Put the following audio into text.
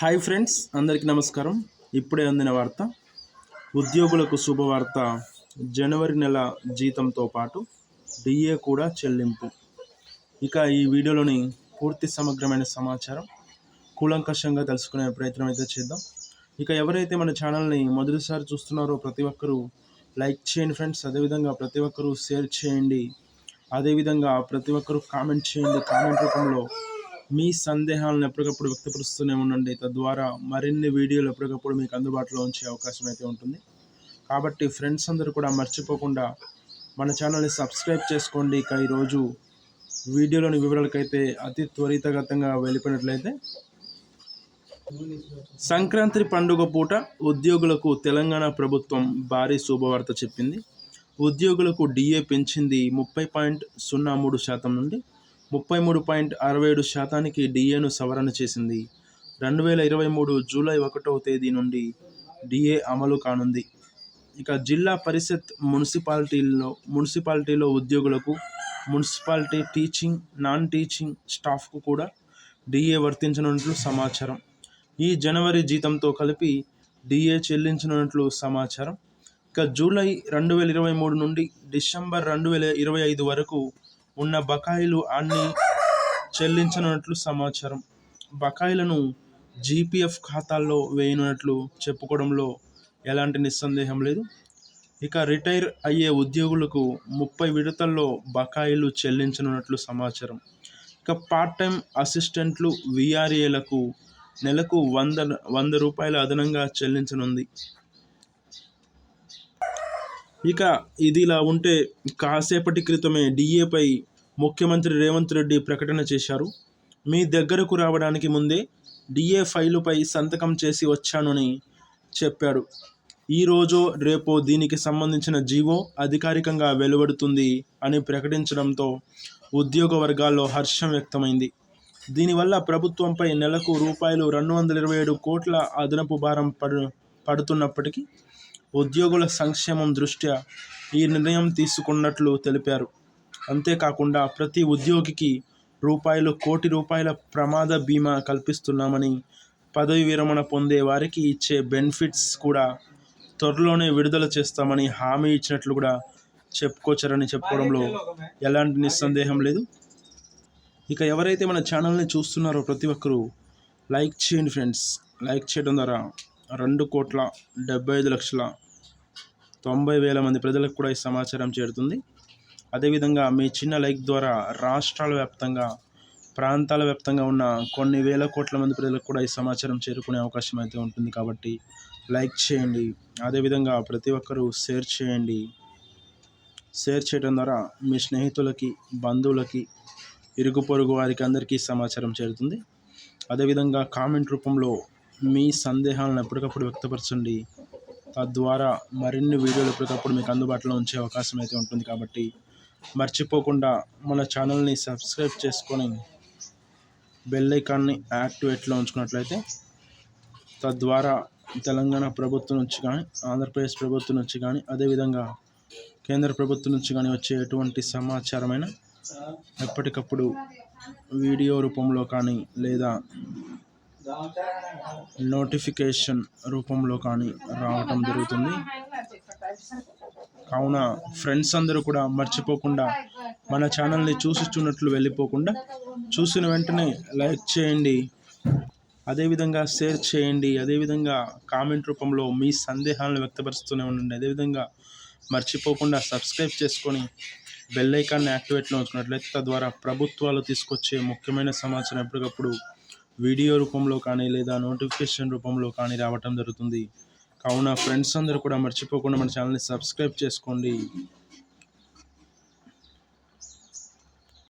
Hi friends అందరికీ నమస్కారం. ఇప్పుడే అందిన వార్త ఉద్యోగులకు శుభవార్త. జనవరి నెల జీతంతో పాటు డిఏ కూడా చెల్లింపు. ఇక ఈ వీడియోలోని పూర్తి సమగ్రమైన సమాచారం కూలంకషంగా తెలుసుకునే ప్రయత్నం అయితే చేద్దాం. ఇక ఎవరైతే మన ఛానల్ని మొదటిసారి చూస్తున్నారో ప్రతి ఒక్కరూ లైక్ చేయండి ఫ్రెండ్స్. అదేవిధంగా ప్రతి ఒక్కరూ షేర్ చేయండి. అదేవిధంగా ప్రతి ఒక్కరూ కామెంట్ చేయండి. కామెంట్ రూపంలో మీ సందేహాలను ఎప్పటికప్పుడు వ్యక్తపరుస్తూనే ఉండండి. తద్వారా మరిన్ని వీడియోలు ఎప్పటికప్పుడు మీకు అందుబాటులో ఉంచే అవకాశం అయితే ఉంటుంది. కాబట్టి ఫ్రెండ్స్ అందరూ కూడా మర్చిపోకుండా మన ఛానల్ని సబ్స్క్రైబ్ చేసుకోండి. ఇక ఈరోజు వీడియోలోని వివరాలకైతే అతి త్వరితగతంగా వెళ్ళిపోయినట్లయితే సంక్రాంతి పండుగ పూట ఉద్యోగులకు తెలంగాణ ప్రభుత్వం భారీ శుభవార్త చెప్పింది. ఉద్యోగులకు డిఏ పెంచింది ముప్పై పాయింట్ సున్నా మూడు శాతం నుండి ముప్పై మూడు పాయింట్ అరవై ఏడు శాతానికి డిఏను సవరణ చేసింది. రెండు వేల ఇరవై మూడు జూలై ఒకటవ తేదీ నుండి డిఏ అమలు కానుంది. ఇక జిల్లా పరిషత్ మున్సిపాలిటీల్లో మున్సిపాలిటీలో ఉద్యోగులకు మున్సిపాలిటీ టీచింగ్ నాన్ టీచింగ్ స్టాఫ్కు కూడా డిఏ వర్తించనున్నట్లు సమాచారం. ఈ జనవరి జీతంతో కలిపి డిఏ చెల్లించనున్నట్లు సమాచారం. ఇక జూలై రెండు వేల ఇరవై మూడు నుండి డిసెంబర్ రెండు వేల ఇరవై ఐదు వరకు ఉన్న బకాయిలు అన్ని చెల్లించనున్నట్లు సమాచారం. బకాయిలను జీపీఎఫ్ ఖాతాల్లో వేయనున్నట్లు చెప్పుకోవడంలో ఎలాంటి నిస్సందేహం లేదు. ఇక రిటైర్ అయ్యే ఉద్యోగులకు ముప్పై విడతల్లో బకాయిలు చెల్లించనున్నట్లు సమాచారం. ఇక పార్ట్ టైం అసిస్టెంట్లు విఆర్ఏలకు నెలకు వంద వంద రూపాయల అదనంగా చెల్లించనుంది. ఇక ఇది ఇలా ఉంటే కాసేపటి క్రితమే డిఏపై ముఖ్యమంత్రి రేవంత్ రెడ్డి ప్రకటన చేశారు. మీ దగ్గరకు రావడానికి ముందే డిఏ ఫైలుపై సంతకం చేసి వచ్చానని చెప్పాడు ఈరోజు రేపో దీనికి సంబంధించిన జీవో అధికారికంగా వెలువడుతుంది అని ప్రకటించడంతో ఉద్యోగ వర్గాల్లో హర్షం వ్యక్తమైంది. దీనివల్ల ప్రభుత్వంపై నెలకు రూపాయలు రెండు వందల ఇరవై ఏడు కోట్ల అదనపు భారం పడు పడుతున్నప్పటికీ ఉద్యోగుల సంక్షేమం దృష్ట్యా ఈ నిర్ణయం తీసుకున్నట్లు తెలిపారు. అంతేకాకుండా ప్రతి ఉద్యోగికి రూపాయలు కోటి రూపాయల ప్రమాద బీమా కల్పిస్తున్నామని పదవి విరమణ పొందే వారికి ఇచ్చే బెనిఫిట్స్ కూడా త్వరలోనే విడుదల చేస్తామని హామీ ఇచ్చినట్లు కూడా చెప్పుకోవచ్చారని చెప్పుకోవడంలో ఎలాంటి నిస్సందేహం లేదు. ఇక ఎవరైతే మన ఛానల్ని చూస్తున్నారో ప్రతి ఒక్కరూ లైక్ చేయండి ఫ్రెండ్స్. లైక్ చేయడం ద్వారా రెండు కోట్ల డెబ్బై ఐదు లక్షల తొంభై వేల మంది ప్రజలకు కూడా ఈ సమాచారం చేరుతుంది. అదేవిధంగా మీ చిన్న లైక్ ద్వారా రాష్ట్రాల వ్యాప్తంగా ప్రాంతాల వ్యాప్తంగా ఉన్న కొన్ని వేల కోట్ల మంది ప్రజలకు కూడా ఈ సమాచారం చేరుకునే అవకాశం అయితే ఉంటుంది కాబట్టి లైక్ చేయండి. అదేవిధంగా ప్రతి ఒక్కరూ షేర్ చేయండి. షేర్ చేయడం ద్వారా మీ స్నేహితులకి బంధువులకి ఇరుగు పొరుగు వారికి అందరికీ సమాచారం చేరుతుంది. అదేవిధంగా కామెంట్ రూపంలో మీ సందేహాలను ఎప్పటికప్పుడు వ్యక్తపరచండి. తద్వారా మరిన్ని వీడియోలు ఎప్పటికప్పుడు మీకు అందుబాటులో ఉంచే అవకాశం అయితే ఉంటుంది కాబట్టి మర్చిపోకుండా మన ఛానల్ని సబ్స్క్రైబ్ చేసుకొని బెల్ ఐకాన్ని యాక్టివేట్లో ఉంచుకున్నట్లయితే తద్వారా తెలంగాణ ప్రభుత్వం నుంచి కానీ ఆంధ్రప్రదేశ్ ప్రభుత్వం నుంచి కానీ అదేవిధంగా కేంద్ర ప్రభుత్వం నుంచి కానీ వచ్చే ఎటువంటి సమాచారమైన ఎప్పటికప్పుడు వీడియో రూపంలో కానీ లేదా నోటిఫికేషన్ రూపంలో కానీ రావటం జరుగుతుంది. కావున ఫ్రెండ్స్ అందరూ కూడా మర్చిపోకుండా మన ఛానల్ని చూసిస్తున్నట్లు వెళ్ళిపోకుండా చూసిన వెంటనే లైక్ చేయండి. అదేవిధంగా షేర్ చేయండి. అదేవిధంగా కామెంట్ రూపంలో మీ సందేహాలను వ్యక్తపరుస్తూనే ఉండండి. అదేవిధంగా మర్చిపోకుండా సబ్స్క్రైబ్ చేసుకొని బెల్ ఐకాన్ని యాక్టివేట్లో ఉంచుకున్నట్లయితే తద్వారా ప్రభుత్వాలు తీసుకొచ్చే ముఖ్యమైన సమాచారం ఎప్పటికప్పుడు వీడియో రూపంలో కానీ లేదా నోటిఫికేషన్ రూపంలో కానీ రావటం జరుగుతుంది. కావున ఫ్రెండ్స్ అందరూ కూడా మర్చిపోకుండా మన ఛానల్ని సబ్స్క్రైబ్ చేసుకోండి.